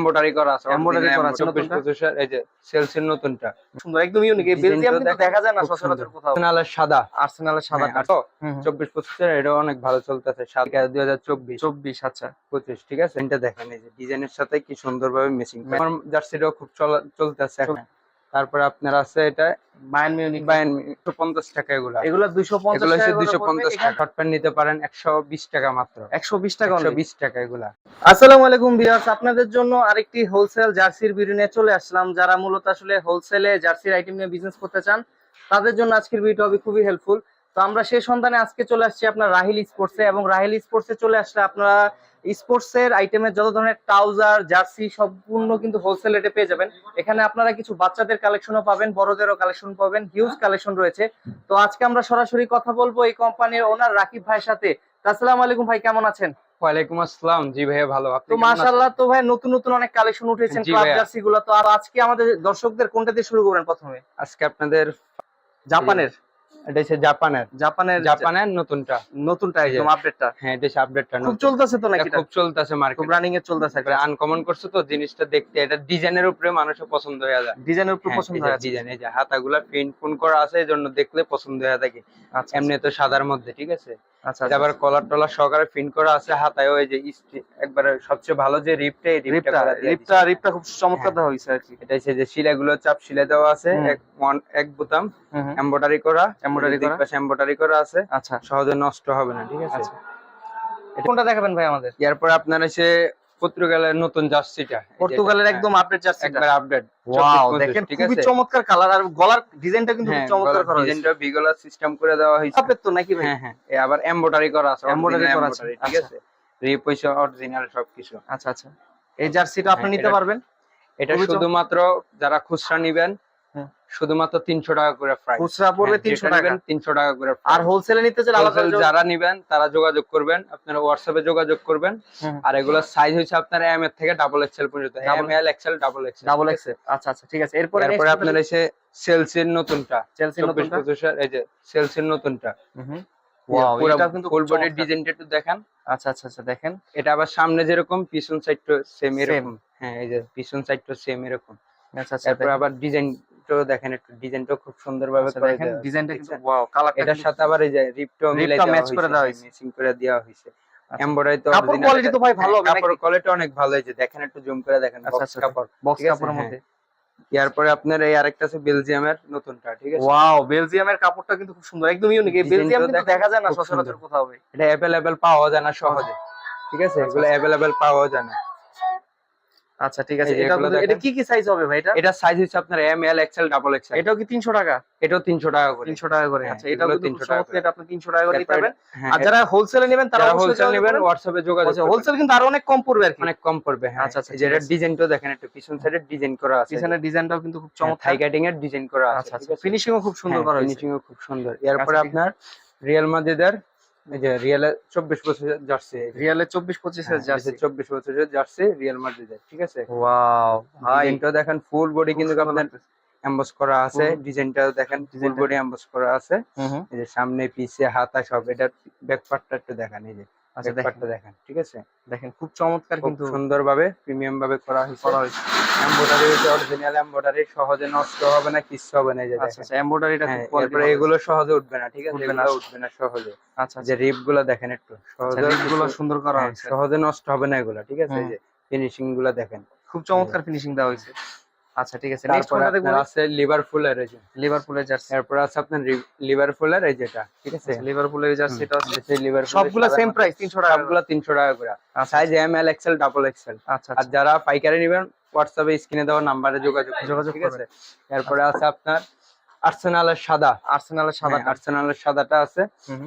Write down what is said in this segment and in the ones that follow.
Embroidery করা আছে Embroidery করা আছে, 24 নতুনটা? 25 এই যে সেলসের নতুনটা। সুন্দর একদম ইউনিক এই বেলজিয়াম কিন্তু দেখা যায় না সচরাচর কোথাও। আর্সেনালের সাদা। আর্সেনালের সাদা হ্যাঁ, আটশো, হুম, হুম। 24 25 এটা অনেক ভালো চলতেছে। সাদা 2024 চব্বিশ। আচ্ছা। 25 ঠিক আছে? এটা দেখেন এই যে ডিজাইনের সাথে কি সুন্দরভাবে ম্যাচিং আমার জার্সিটাও খুব চলা- চলতেছে এখন। তারপরে আপনার আছে এটা বায়ান মিউনিক বাইন 150 টাকা এগুলা। এগুলো দুইশো পঞ্চাশ এগুলো হচ্ছে 250 টাকা। শর্ট প্যান্ট নিতে পারেন 120 টাকা মাত্র। একশো বিশ টাকা only। 120 টাকা এগুলা। আসসালামু আলাইকুম ভিউয়ার্স আপনাদের জন্য আরেকটি হোলসেল জার্সির ভিডিও নিয়ে চলে আসলাম। যারা মূলত আসলে হোলসেলে জার্সির আইটেম নিয়ে বিজনেস করতে চান তাদের জন্য আজকের ভিডিও হবে খুবই হেল্পফুল তো আমরা সেই সন্ধানে আজকে চলে আসছি আপনার রাহিল স্পোর্টসে এবং রাহিল স্পোর্টসে চলে আসলে আপনারা স্পোর্টস এর আইটেমের যত ধরনের ট্রাউজার জার্সি সম্পূর্ণ কিন্তু হোলসেল রেটে পেয়ে যাবেন। এখানে আপনারা কিছু বাচ্চাদের কালেকশনও পাবেন বড়দেরও কালেকশন পাবেন হিউজ কালেকশন রয়েছে। তো আজকে আমরা সরাসরি কথা বলব এই কোম্পানির ওনার রাকিব ভাইয়ের সাথে। আসসালামু আলাইকুম ভাই কেমন আছেন? ওয়ালাইকুম আসসালাম। জি ভাইয়া ভালো। আপনি তো মাশাআল্লাহ তো ভাই নতুন নতুন অনেক কালেকশন উঠেছেন ক্লাব জার্সি গুলো তো আর আজকে আমাদের দর্শকদের কোনটা দিয়ে শুরু করবেন প্রথমে? আজকে আপনাদের জাপানের। এটা হচ্ছে জাপানের। জাপানের জাপানের নতুনটা। নতুনটা একদম আপডেটটা হ্যাঁ এটা আপডেটটা খুব চলতেছে তো নাকি খুব চলতেছে খুব রানিং এ চলতেছে আনকমন করছে তো জিনিসটা দেখতে এটা ডিজাইনের উপরে মানুষের পছন্দ হয়ে যায়। ডিজাইনের উপর পছন্দ হয় ডিজাইন এই যে হাতাগুলা প্রিন্ট ফোন করা আছে এই জন্য দেখলে পছন্দ হয়ে থাকে আচ্ছা এমনি তো সাদার মধ্যে ঠিক আছে? আচ্ছা আবার কলার টলার সহকারে প্রিন্ট করা আছে হাতায় ওই যে একবারে সবচেয়ে ভালো যে রিপটা এই রিপটা রিপটা রিপটা খুব চমৎকার দেওয়া হয়েছে আর কি। এটা হচ্ছে যে শিলাগুলো চাপ শিলা দেওয়া আছে এক এক বোতাম। এমব্রয়ডারি করা। করা। পাশে এমব্রয়ডারি করা আছে। আচ্ছা। সহজে নষ্ট হবে না ঠিক আছে? আচ্ছা। কোনটা দেখাবেন ভাই আমাদের? এরপর আপনার এসে পর্তুগালের নতুন জার্সিটা। পর্তুগালের একদম আপডেট জার্সি হ্যাঁ, একবার আপডেট ওয়াও দেখেন খুবই চমৎকার কালার আর গলার ডিজাইনটা কিন্তু হ্যাঁ, খুব চমৎকার করা হয়েছে। ডিজাইনটা বিগলার সিস্টেম করে দেওয়া হয়েছে। আপডেট তো নাকি ভাই? হ্যাঁ হ্যাঁ। এ আবার এমব্রয়ডারি করা আছে original করা আছে, ঠিক আচ্ছা। আছে? রিপ হইছে অরিজিনাল সবকিছু। আচ্ছা আচ্ছা। এই জার্সিটা আপনি হ্যাঁ, নিতে পারবেন? এটা শুধুমাত্র যারা খুচরা নিবেন। শুধুমাত্র তিনশো টাকা করে প্রাইস খুচরা পড়বে তিনশো টাকা। তিনশো টাকা করে আর হোলসেলে নিতে Wholesale যারা নিবেন তারা যোগাযোগ করবেন। আপনারা হোয়াটসঅ্যাপে যোগাযোগ করবেন। আর এগুলোর সাইজ হচ্ছে আপনার এম এর থেকে ডাবল এক্সেল পর্যন্ত। M L XL double XL double X আচ্ছা আচ্ছা ঠিক আছে। এরপরে এরপরে আপনার এসে সেলসির নতুনটা। চব্বিশ নতুনটা? এই যে সেলসির নতুনটা। ওয়াও এটা কিন্তু ফুল খুব ডিজাইনটা একটু দেখেন। আচ্ছা আচ্ছা আচ্ছা দেখেন। এটা আবার সামনে যেরকম পিছন সাইডটা সেম. এরকম। হ্যাঁ এই যে পিছন সাইডটা সেম এরকম। আচ্ছা আচ্ছা তারপর। আবার ডিজাইনটাও দেখেন একটু ডিজাইনটাও খুব সুন্দরভাবে আচ্ছা, করে দেখেন ডিজাইনটা কিন্তু ওয়াও কালার এটার সাথে আবার এই যে রিপটাও মিলাই রিপটা match করে দেওয়া হয়েছে। ম্যাচিং করে দেওয়া হয়েছে। আচ্ছা। এমব্রয়ডারি তো কাপড় কোয়ালিটি তো ভাই ভালো হ্যাঁ, হবে কাপড় কোয়ালিটি অনেক ভালো হয়েছে। দেখেন একটু জুম করে দেখেন আচ্ছা, box আচ্ছা, কাপড়। বক্স কাপড়ের হ্যাঁ। মধ্যে এরপরে আপনার এই আরেকটা আছে বেলজিয়ামের নতুনটা ঠিক আছে? ওয়াও বেলজিয়ামের কাপড়টা কিন্তু খুব সুন্দর একদম ইউনিক এই বেলজিয়াম কিন্তু দেখা যায় না সচরাচর কোথাও এটা অ্যাভেলেবেল পাওয়া যায় না সহজে ঠিক আছে? এগুলো অ্যাভেলেবেল পাওয়া যায় না। আচ্ছা ঠিক আছে এটা এটা কি কি সাইজ হবে ভাই এটা? এটা সাইজ হচ্ছে আপনার M L XL double XL এটাও কি 300 টাকা? এটাও তিনশো টাকা করে। 300 টাকা করে হ্যাঁ, আচ্ছা এটাও 300 টাকা এটা আপনি 300 টাকা করে নিতে পারবেন হ্যাঁ, আর যারা হোলসেলে নেবেন তারা হোলসেল নেবেন করবেন। হোয়াটসঅ্যাপে যোগাযোগ আচ্ছা হোলসেল কিন্তু আরও অনেক কম পড়বে আর কি। অনেক কম পড়বে হ্যাঁ। আচ্ছা, আচ্ছা, যেটা। ডিজাইনটাও দেখেন একটু পিছন সাইডে ডিজাইন করা আছে। পিছনের ডিজাইনটাও কিন্তু খুব চমৎকার। চমৎকার কাটিং এর ডিজাইন করা আছে আচ্ছা আচ্ছা? ফিনিশিংও খুব সুন্দর করা হয়েছে। ফিনিশিং ও খুব সুন্দর। এরপরে আচ্ছা, আপনার রিয়াল মাদ্রিদের এই যে রিয়াল চব্বিশ বছরের জার্সি রিয়ালের 24 25 জার্সি চব্বিশ বছরের জার্সি রিয়াল মাদ্রিদের ঠিক আছে? ওয়াও দেখেন ফুল বডি কিন্তু সুন্দর আপনার এমবস করা আছে। দেখেন ফুল বডি এমবস করা আছে। এই যে সামনে পিছে হাতা সব এটা ব্যাক পার্টটা একটু দেখেন এই যে। আচ্ছা দেখেন। দেখেন ঠিক আছে? দেখেন খুব চমৎকার কিন্তু সুন্দর ভাবে প্রিমিয়াম ভাবে করা হয়েছে। করা হয়েছে। এমব্রয়ডারি হচ্ছে অরিজিনাল এমব্রয়ডারি সহজে নষ্ট হবে না কিছু হবে না এই যে আচ্ছা আচ্ছা এমব্রয়ডারিটা হ্যাঁ, খুব এরপরে কোয়ালিটি এগুলো সহজে উঠবে না ঠিক আছে? এগুলো উঠবে না সহজে। আচ্ছা যে রিপগুলো দেখেন একটু সহজে গুলো সুন্দর করা হ্যাঁ, হয়েছে। সহজে নষ্ট হবে না এগুলো ঠিক আছে? এই যে ফিনিশিংগুলো দেখেন। খুব চমৎকার ফিনিশিং দেওয়া হয়েছে। আচ্ছা ঠিক আছে। নেক্সট তারপরে কোনটা দেখব? আপনার আছে লিভারপুলের এই যে। লিভারপুলের জার্সি এরপর আছে আপনার লিভারপুলের এই যেটা ঠিক আছে? লিভারপুলের জার্সি এটা আছে লিভারপুল সবগুলো সেম প্রাইস 300 টাকা সবগুলো তিনশো টাকা করে। Size M L XL double XL আচ্ছা আর যারা পাইকারি নেবেন হোয়াটসঅ্যাপে স্ক্রিনে দেওয়া নাম্বারে যোগাযোগ যোগাযোগ ঠিক। আছে? এরপরে আছে আপনার আর্সেনালের সাদা আর্সেনালের সাদা হ্যাঁ, আর্সেনালের সাদাটা আছে।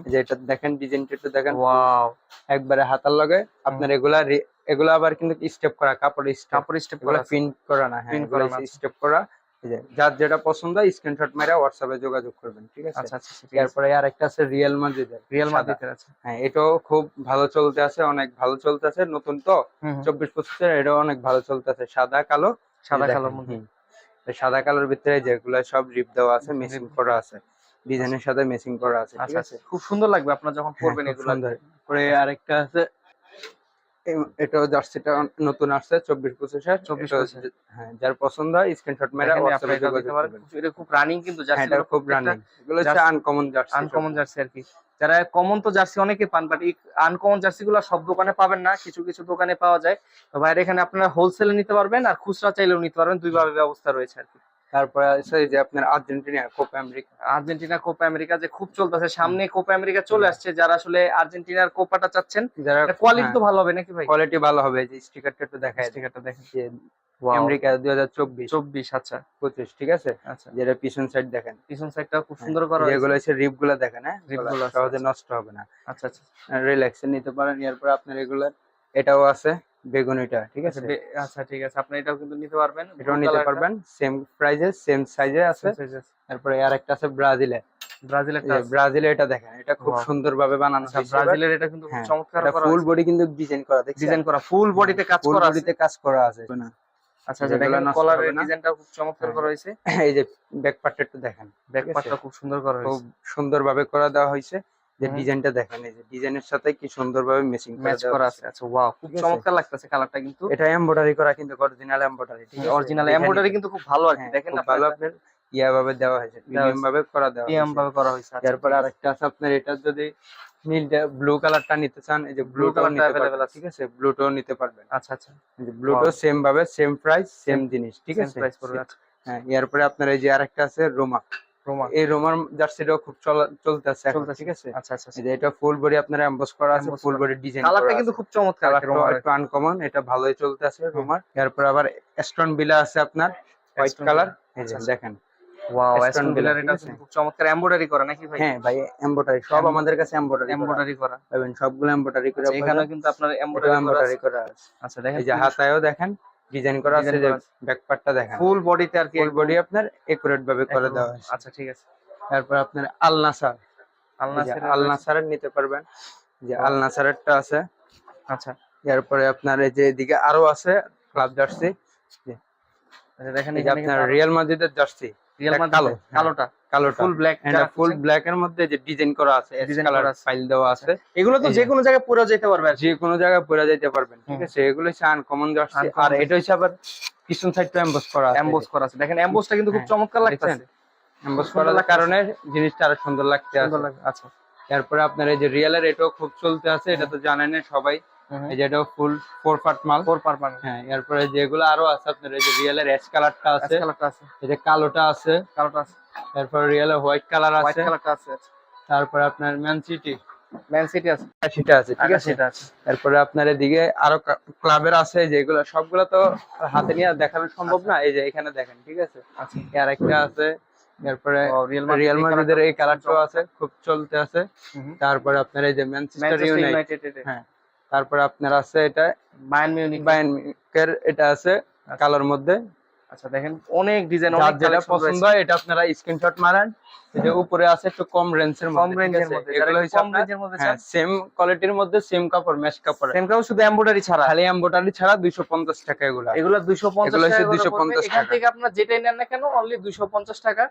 যেটা দেখেন ডিজাইনটা একটু দেখেন। ওয়াও। একবারে হাতার লগে। আপনার এগুলা এগুলা আবার কিন্তু স্টেপ করা কাপড় কাপড় স্টেপ করা প্রিন্ট করা না হ্যাঁ Print এগুলা করা স্টেপ করা। যার যেটা পছন্দ স্ক্রিনশট মেরে হোয়াটসঅ্যাপে যোগাযোগ করবেন ঠিক আছে? আছে। এরপরে আর একটা আছে রিয়েল মাদ্রিদের রিয়াল। মাদ্রিদের আছে। হ্যাঁ এটাও খুব ভালো চলতে আছে অনেক ভালো চলতে আছে। নতুন তো। চব্বিশ পঁচিশের এটাও অনেক ভালো চলতেছে সাদা কালো। সাদা কালোর মধ্যে। সাদা কালোর ভিতরে যেগুলো সব রিপ দেওয়া আছে মেশিন মেশিং করা আছে। ডিজাইনের সাথে মেশিং করা আছে ঠিক আচ্ছা আছে? আচ্ছা। খুব সুন্দর লাগবে আপনারা যখন হ্যাঁ, পরবেন এগুলো। সুন্দর। পরে আরেকটা আছে এটাও জার্সিটা নতুন আসছে চব্বিশ পঁচিশের 24 এটা- হ্যাঁ যার পছন্দ হয় স্ক্রিনশট মেরে এটা খুব রানিং কিন্তু হ্যাঁ জার্সি এটা খুব রানিং এগুলো হচ্ছে আনকমন জার্সি আনকমন জার্সি আর কি। যারা কমন তো জার্সি অনেকে পান বাট আনকমন জার্সি গুলো সব দোকানে পাবেন না কিছু কিছু দোকানে পাওয়া যায়। তো বাইরে এখানে আপনারা হোলসেলে নিতে পারবেন আর খুচরা চাইলেও নিতে পারবেন দুই ভাবে ব্যবস্থা রয়েছে আর কি। তারপরে আছে যে আপনার Argentina Copa America. Argentina Copa America যে খুব চলতেছে সামনে কোপা আমেরিকা চলে আসছে যারা আসলে আর্জেন্টিনার কোপাটা চাচ্ছেন যারা কোয়ালিটি তো ভালো হবে নাকি ভাই? কোয়ালিটি ভালো হবে এই যে স্টিকারটা একটু দেখায় স্টিকারটা দেখেন। যে আমেরিকা দুই হাজার চব্বিশ। চব্বিশ আচ্ছা। পঁচিশ ঠিক আছে? আচ্ছা। যেটা পিছন সাইড দেখেন। পিছন সাইডটা খুব সুন্দর করা যেগুলো হচ্ছে রিপগুলো দেখেন হ্যাঁ? Rip গুলো সহজে আচ্ছা। নষ্ট হবে না। আচ্ছা আচ্ছা। রিল্যাক্সে নিতে পারেন এরপর আপনার এগুলো এটাও আছে। বেগুনিটা ঠিক আচ্ছা আছে? আচ্ছা ঠিক আছে। আপনি এটাও কিন্তু নিতে পারবেন। এটাও নিতে পারবেন। সেম প্রাইজে সেম সাইজে আছে। তারপরে আর একটা আছে ব্রাজিলে। ব্রাজিল এটা দেখেন এটা খুব সুন্দর ভাবে বানানো আচ্ছা ব্রাজিলের এটা কিন্তু খুব হ্যাঁ, চমৎকার করা ফুল বডি কিন্তু ডিজাইন করা ডিজাইন করা ফুল বডিতে কাজ ফুল করা আছে। বডিতে কাজ করা আছে। আচ্ছা আচ্ছা দেখেন নষ্ট কলারের ডিজাইনটা খুব চমৎকার হ্যাঁ। করা হয়েছে। এই যে ব্যাক পার্টটা একটু দেখেন ব্যাক পার্টটা খুব সুন্দর করা খুব হয়েছে। সুন্দর ভাবে করা দেওয়া হয়েছে। যে হুম। ডিজাইনটা দেখেন এই যে ডিজাইনের সাথে কি সুন্দর ভাবে ম্যাচিং ম্যাচ করা আছে। আচ্ছা ওয়াও খুব আছে। চমৎকার লাগতেছে কালারটা কিন্তু। এটা এমব্রয়ডারি করা কিন্তু অরিজিনাল এমব্রয়ডারি ঠিক আছে? অরিজিনাল দেখে এমব্রয়ডারি কিন্তু খুব ভালো আর কি। হ্যাঁ, দেখেন খুব ভালো আপনার ইয়া ভাবে দেওয়া হয়েছে প্রিমিয়াম ভাবে করা দেওয়া প্রিমিয়াম ভাবে করা হয়েছে আচ্ছা, তারপর আরেকটা আছে আপনার এটা যদি নীলটা ব্লু কালারটা নিতে চান এই যে ব্লু কালার নিতে পারবেন আছে। ঠিক আছে ব্লুটাও নিতে পারবেন। আচ্ছা আচ্ছা। যে ব্লুটাও সেম ভাবে সেম প্রাইস সেম জিনিস ঠিক আছে? প্রাইস পড়বে আচ্ছা। হ্যাঁ এরপরে আপনার এই যে আরেকটা আছে রোমা এই রোমার জার্সিটাও খুব চলা চলতেছে ঠিক আছে? আচ্ছা আচ্ছা এটা ফুল বডি আপনার এমবস করা আছে ফুল বডি ডিজাইন কালারটা কিন্তু খুব চমৎকার রোমার। একটু আনকমন এটা ভালোই চলতেছে রোমার। এরপর আবার স্টোন বিলা আছে আপনার হোয়াইট কালার যে আচ্ছা, দেখেন। ওয়াও ভিলার ঠিক এটা খুব চমৎকার এমব্রয়ডারি করা নাকি ভাই? হ্যাঁ ভাই এমব্রয়ডারি সব আমাদের কাছে এমব্রয়ডারি এমব্রয়ডারি করা। পাবেন সবগুলো এমব্রয়ডারি করে আচ্ছা, এখানেও কিন্তু আপনার এমব্রয়ডারি। করা আছে। আচ্ছা দেখেন এই যে হাতায়ও দেখেন। ডিজাইন করা আছে যে। ব্যাক পার্টটা দেখেন। ফুল বডিতে আর কি ফুল বডি আপনার একুরেট ভাবে করে দেওয়া আছে আচ্ছা ঠিক আছে। তারপর আপনার আলনাসার। আলনা আলনাসারের নিতে পারবেন। যে. আলনাসারেরটা আছে। আচ্ছা। এরপরে আপনার এই যে এদিকে আরও আছে ক্লাব জার্সি। আচ্ছা দেখেন এই যে আপনার রিয়াল মাদ্রিদের জার্সি। রিয়াল এটা কালো, হ্যাঁ। কালোটা। কালোটা। ফুল ব্ল্যাক এটা ফুল ব্ল্যাক এর মধ্যে যে ডিজাইন করা আছে Design কালার করা আছে। ফাইল দেওয়া আছে। এগুলো তো যে- যে কোনো জায়গায় পরে যেতে পারবে যে কোনো জায়গায় পরে যেতে পারবেন ঠিক আছে? এগুলো হচ্ছে আনকমন জার্সি আর এটা হচ্ছে আবার পিছন সাইডটা এমবস করা আছে। এমবোস করা আছে। দেখেন এমবোসটা কিন্তু খুব হ্যাঁ, চমৎকার লাগতেছে। দেখছেন? এমবস করার কারণে জিনিসটা আরও সুন্দর লাগতে সুন্দর আছে। আচ্ছা। তারপরে আপনার এই যে রিয়েলের এটাও খুব চলতে আছে এটা তো জানেন সবাই। এই যে এটাও ফুল ফোর পার্ট মাল। ফোর পার্ট পার হ্যাঁ এরপরে যেগুলো আরও আছে আপনার এই যে রিয়েলের অ্যাশ কালারটা আছে কালারটা আছে। এই যে কালোটা আছে কালোটা আছে। তারপর রিয়েলের হোয়াইট কালার আছে হোয়াইট কালারটা আছে তারপর আপনার ম্যান সিটি ম্যান সিটি আছে। সেটা আছে ঠিক আছে? সেটা আছে। তারপরে আপনার এদিকে আরও ক্লাবের আছে যেগুলো সবগুলো তো হাতে নিয়ে দেখানো সম্ভব না এই যে এখানে দেখেন ঠিক আছে? আচ্ছা। আর একটা আছে এরপরে রিয়াল রিয়াল মাদ্রিদের এই কালারটাও আছে খুব চলতে আছে। তারপরে আপনার এই যে ম্যানচেস্টার ইউনাইটেড হ্যাঁ। তারপরে আপনার আছে এটা বায়ান মিউনিক বায়ান মিউনিকের এটা আছে কালার মধ্যে। আচ্ছা দেখেন অনেক ডিজাইন যেটা পছন্দ হয় এটা আপনারা স্ক্রিনশট মারেন। উপরে আছে একটু কম রেঞ্জের কম মধ্যে রেঞ্জের মধ্যে এগুলো হচ্ছে কম রেঞ্জের মধ্যে হ্যাঁ সেম কোয়ালিটির মধ্যে সেম কাপড় ম্যাচ কাপড় সেম কাউ শুধু এমব্রয়ডারি ছাড়া? খালি এমব্রয়ডারি ছাড়া 250 টাকা এগুলা। এগুলো 250 এগুলো হচ্ছে 250 পড়বে। এখান টাকা। থেকে আপনার যেটাই নেন না কেন অনলি 250 টাকা।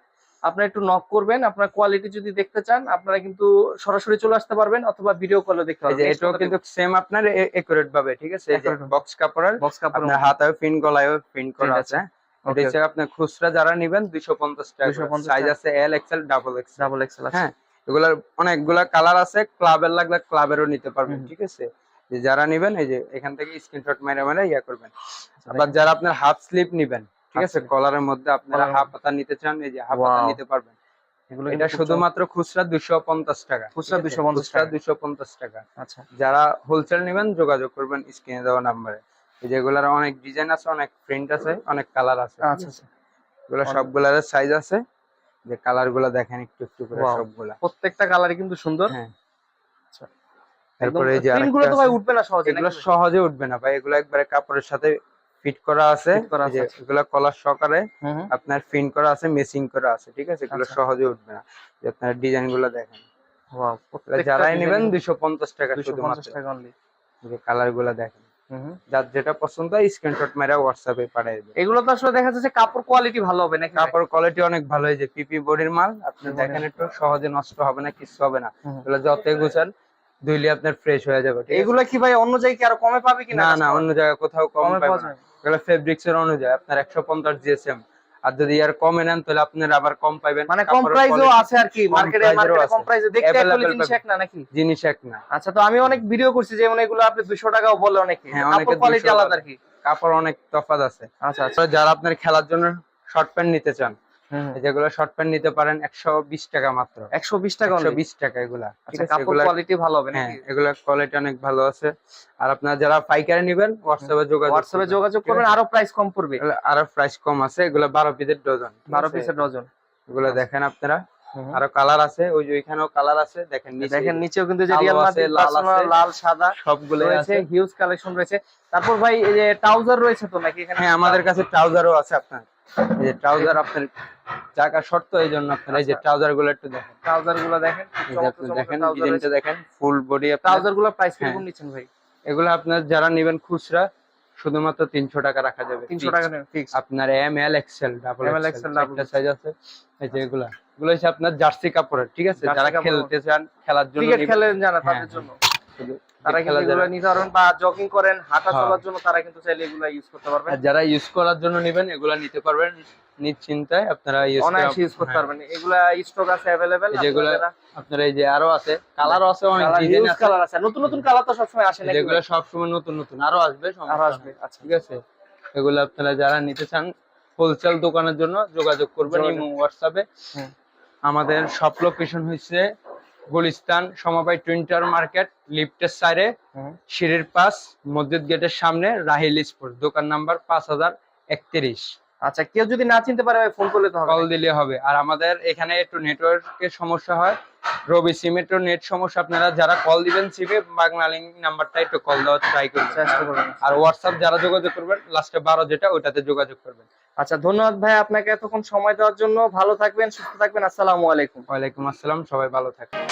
আপনারা একটু নক করবেন আপনার কোয়ালিটি যদি দেখতে চান আপনারা কিন্তু সরাসরি চলে আসতে পারবেন অথবা ভিডিও কলে দেখতে পারবেন। এটাও কিন্তু সেম আপনার একুরেট ভাবে ঠিক আছে? বক্স কাপড়ের বক্স কাপড় আপনার হাতায় পিন গলায়ও পিন করা আছে। এটা হচ্ছে আপনার খুচরা যারা নেবেন 250 টাকা 250 সাইজ আছে L XL double XL double XL আছে। হ্যাঁ এগুলার অনেকগুলা কালার আছে ক্লাবের লাগলে ক্লাবেরও নিতে পারবেন ঠিক আছে? যে যারা নেবেন এই যে এখান থেকে স্ক্রিনশট মেরে মেরে ইয়া করবেন। আচ্ছা, আবার যারা আপনার হাফ স্লিপ নেবেন ঠিক আছে। কলারের মধ্যে আপনারা হাফ পাতা নিতে চান এই যে হাফ পাতা নিতে পারবেন। এগুলো এটা শুধুমাত্র খুচরা 250 টাকা খুচরা? 250 খুচরা টাকা। 250 টাকা। আচ্ছা। যারা হোলসেল নেবেন যোগাযোগ করবেন স্ক্রিনে দেওয়া নাম্বারে যেগুলার অনেক ডিজাইন আছে অনেক প্রিন্ট আছে অনেক কালার আছে। আচ্ছা আচ্ছা। এগুলো সবগুলার সাইজ আছে। যে কালারগুলা দেখেন একটু একটু করে সবগুলা। প্রত্যেকটা কালারই কিন্তু সুন্দর। হ্যাঁ। আচ্ছা। তারপরে এই যে তো ভাই উঠবে না সহজে এগুলো সহজে উঠবে না ভাই। এগুলো একবারে কাপড়ের সাথে ফিট করা আছে। আচ্ছা। এগুলো কলার সহকারে। আপনার ফিন করা আছে মেসিং করা আছে ঠিক আছে? এগুলো। সহজে উঠবে না। যে আপনার ডিজাইনগুলো দেখেন। যারাই নেবেন দুইশো পঞ্চাশ টাকা 250 টাকা অনলি যে কালারগুলা দেখেন। যার যেটা পছন্দ হয় স্ক্রিনশট মেরা হোয়াটসঅ্যাপে পাঠিয়ে দেবে। এগুলো তো আসলে দেখা যাচ্ছে কাপড় কোয়ালিটি ভালো হবে না কাপড় কোয়ালিটি অনেক ভালো হয়েছে যে পিপি বডির মাল আপনি দেখেন একটু সহজে নষ্ট হবে না কিছু হবে না। এগুলো যতই গুছান ধুইলে আপনার ফ্রেশ হয়ে যাবে এগুলো কি ভাই অন্য জায়গায় কি আরও কমে পাবে কি না না অন্য জায়গায় কোথাও কমে পাবে না। এগুলো ফেব্রিক্স এর অনুযায়ী আপনার একশো পঞ্চাশ জিএসএম আর যদি আর কমে নেন তাহলে আপনারা আবার কম পাবেন মানে কম প্রাইসও আছে আর কি মার্কেটে মার্কেটে কম প্রাইসে দেখতে একটু একগুলো জিনিস এক না নাকি? জিনিস এক না। আচ্ছা তো আমি অনেক ভিডিও করছি যেমন এগুলো আপনি 200 টাকাও বলে অনেকে। হ্যাঁ, অনেক কোয়ালিটি আলাদা আর কি। কাপড় অনেক তফাৎ আছে। আচ্ছা আচ্ছা। যারা আপনার খেলার জন্য শর্ট প্যান্ট নিতে চান। যেগুলো শর্ট প্যান্ট নিতে পারেন একশো বিশ টাকা মাত্র। 120 টাকা একশো বিশ টাকা এগুলা। আচ্ছা এগুলা কোয়ালিটি ভালো হবে হ্যাঁ এগুলা কোয়ালিটি অনেক ভালো আছে। আর আপনার যারা পাইকারি নেবেন হোয়াটসঅ্যাপে যোগাযোগ হোয়াটসঅ্যাপে যোগাযোগ করবেন আরও প্রাইস কম পড়বে। আরও প্রাইস কম আছে এগুলা বারো পিসের ডজন 12 পিসের ডজন এগুলো দেখেন আপনারা। আরও কালার আছে ওই যে ওইখানেও কালার আছে দেখেন নিচে দেখেন নিচেও কিন্তু যে রিয়াল মাদ্রিদ। লাল সাদা সবগুলো আছে। হিউজ কালেকশন রয়েছে। তারপর ভাই এই যে ট্রাউজার রয়েছে তো নাকি এখানে? হ্যাঁ আমাদের কাছে ট্রাউজারও আছে আপনার। এই যে ট্রাউজার আপনার জায়গা শর্ত এই জন্য আপনার এই যে আচ্ছা। ট্রাউজারগুলো একটু দেখেন। ট্রাউজারগুলো দেখেন দেখেন ডিজাইনটা দেখেন ফুল বডি ট্রাউজারগুলো প্রাইস হ্যাঁ। কীরকম নিচ্ছেন ভাই? এগুলো আপনার যারা নেবেন খুচরা শুধুমাত্র তিনশো টাকা রাখা যাবে। 300 টাকা আপনার M L XL double XL XL, double একটা সাইজ আছে। এই যে এগুলা। এগুলো হচ্ছে আপনার জার্সি কাপড়ের ঠিক আছে? যারা। খেলতে চান খেলার জন্য খেলেন হ্যাঁ, তাদের জন্য। শুধু তারা কিন্তু খেলা এগুলো যারা- নিতে পারবেন বা জগিং করেন হাঁটা হ্যাঁ। চলার জন্য তারা কিন্তু চাইলে এগুলো ইউজ করতে পারবেন। যারা ইউজ করার জন্য নেবেন এগুলা নিতে পারবেন। নিশ্চিন্তায় আপনারা ইউজ অনায়াসে ইউজ করতে পারবেন। এগুলা স্টক আছে যেগুলো আপনার এই যে আরও আছে কালারও আছে অনেক ডিজাইন আছে। কালার আছে। নতুন নতুন কালার তো সবসময় আসে নাকি যেগুলো সবসময় নতুন নতুন আরও আসবে আরও আসবে আচ্ছা। ঠিক আছে? এগুলো আপনারা যারা নিতে চান হোলসেল দোকানের জন্য যোগাযোগ করবেন হোয়াটসঅ্যাপে আমাদের সব লোকেশন হচ্ছে গুলিস্তান সমবায় টুইন্টার মার্কেট লিফটের সাইডে। সিঁড়ির পাশ মসজিদ গেটের সামনে রাহিল স্পোর্টস দোকান নাম্বার পাঁচ হাজার একত্রিশ আচ্ছা কেউ যদি না চিনতে পারে ফোন করলে তো হবে। কল দিলে হবে। আর আমাদের এখানে একটু নেটওয়ার্কের সমস্যা হয়। রবি সিমের তো নেট সমস্যা। আপনারা যারা কল দিবেন সিমে বাংলালিং নাম্বারটা একটু কল দেওয়ার ট্রাই করবেন। চেষ্টা করবেন। আর হোয়াটসঅ্যাপ যারা যোগাযোগ করবেন লাস্টে বারো যেটা ওইটাতে যোগাযোগ করবেন। আচ্ছা ধন্যবাদ ভাই আপনাকে এতক্ষণ সময় দেওয়ার জন্য। ভালো থাকবেন সুস্থ থাকবেন। আসসালামু আলাইকুম। ওয়ালাইকুম আসসালাম। সবাই ভালো থাকবেন।